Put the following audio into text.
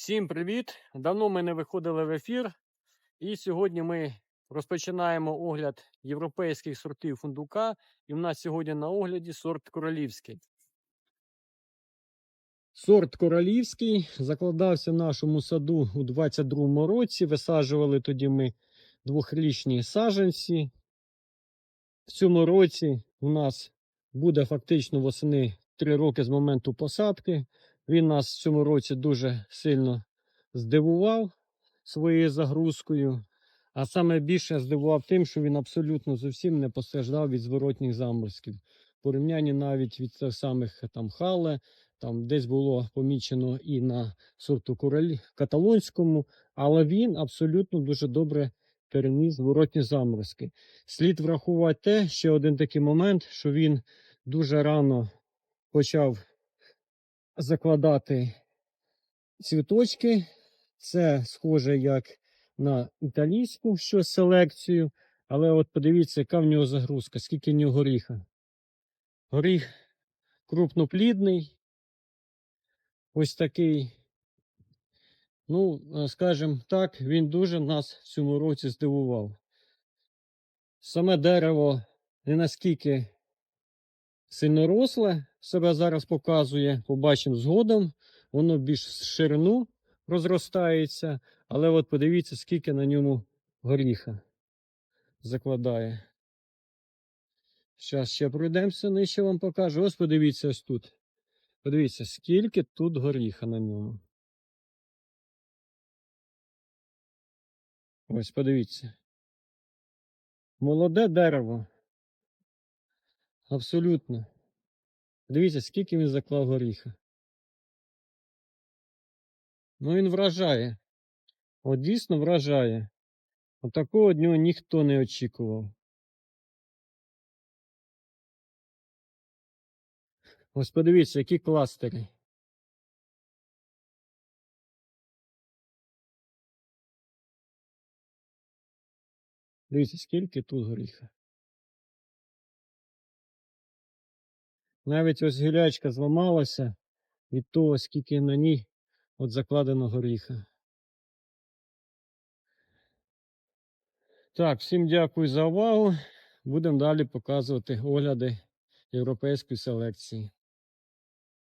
Всім привіт! Давно ми не виходили в ефір, і сьогодні ми розпочинаємо огляд європейських сортів фундука. І в нас сьогодні на огляді сорт королівський. Сорт королівський закладався в нашому саду у 22-му році. Висаджували тоді ми двохрічні саджанці. В цьому році у нас буде фактично восени 3 роки з моменту посадки. Він нас в цьому році дуже сильно здивував своєю загрузкою. А саме більше здивував тим, що він абсолютно зовсім не постраждав від зворотніх заморозків. Порівнянні навіть від тих самих там хале, там десь було помічено і на сорту король каталонському, але він абсолютно дуже добре переніс зворотні заморозки. Слід врахувати те, ще один такий момент, що він дуже рано почав закладати цвіточки. Це схоже як на італійську щось селекцію. Але от подивіться, яка в нього загрузка, скільки в нього горіха. Горіх крупноплідний. Ось такий. Ну, скажімо так, він дуже нас в цьому році здивував. Саме дерево не наскільки сильно росле, себе зараз показує, побачимо згодом. Воно більш в ширину розростається, але от подивіться, скільки на ньому горіха закладає. Зараз ще пройдемося, нижче вам покажу. Ось подивіться ось тут. Подивіться, скільки тут горіха на ньому. Ось подивіться. Молоде дерево. Абсолютно. Дивіться, скільки він заклав горіха. Ну він вражає. От дійсно вражає. От такого нього ніхто не очікував. Ось подивіться, які кластери. Дивіться, скільки тут горіха. Навіть ось гілячка зламалася від того, скільки на ній от закладено горіха. Так, всім дякую за увагу. Будемо далі показувати огляди європейської селекції.